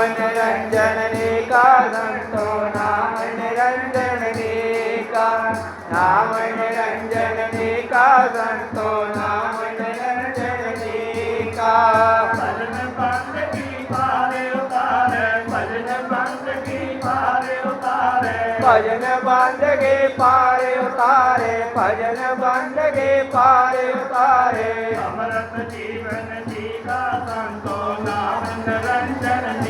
निरंजन ने का संतो नाम निरंजन ने का नाम निरंजन ने का संतो नाम निरंजन ने का भजन पंथ की पारे उतारे भजन पंथ की पारे उतारे। भजन बंद के पारे उतारे भजन बंद के पारे उतारे। अमृत जीवन जी का संतो नाम निरंजन ने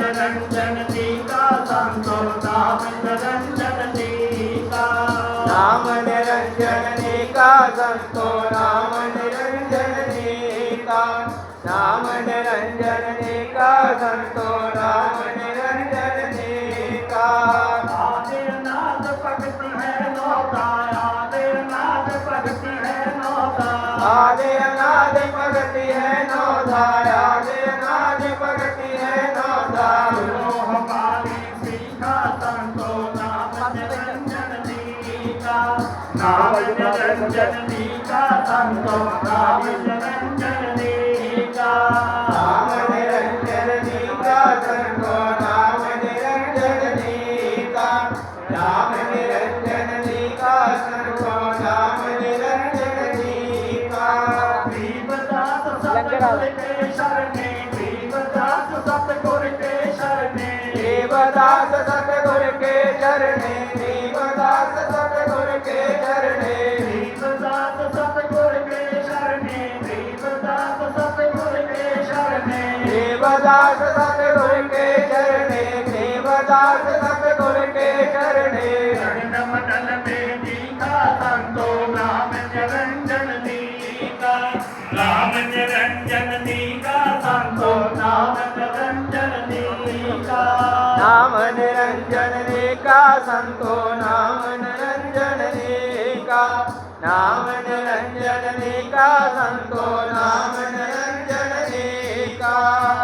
निरंजन टीका राम निरंजन का संतो आदि अनादि भगति है नौधा आदि अनादि भगति है नौधा सुनो हमारी सीखा संतो नाम निरंजन टीका संतो नाम निरंजन टीका नाम निरंजन का संतो नाम निरंजन का नाम निरंजन ਲੰਗਰ ਆ ਦੇਵਦਾਸ ਸਤਿਗੁਰ ਕੇ ਚਰਨੇ ਦੇਵਦਾਸ ਸਤਿਗੁਰ ਕੇ ਚਰਨੇ। ਦੇਵਦਾਸ ਸਤਿਗੁਰ ਕੇ ਚਰਨੇ ਦੇਵਦਾਸ ਸਤਿਗੁਰ ਕੇ ਚਰਨੇ। ਦੇਵਦਾਸ ਸਤਿਗੁਰ ਕੇ ਚਰਨੇ ਦੇਵਦਾਸ नाम निरंजन का संतो नाम निरंजन रेखा नाम निरंजन का संतो नाम निरंजन रेका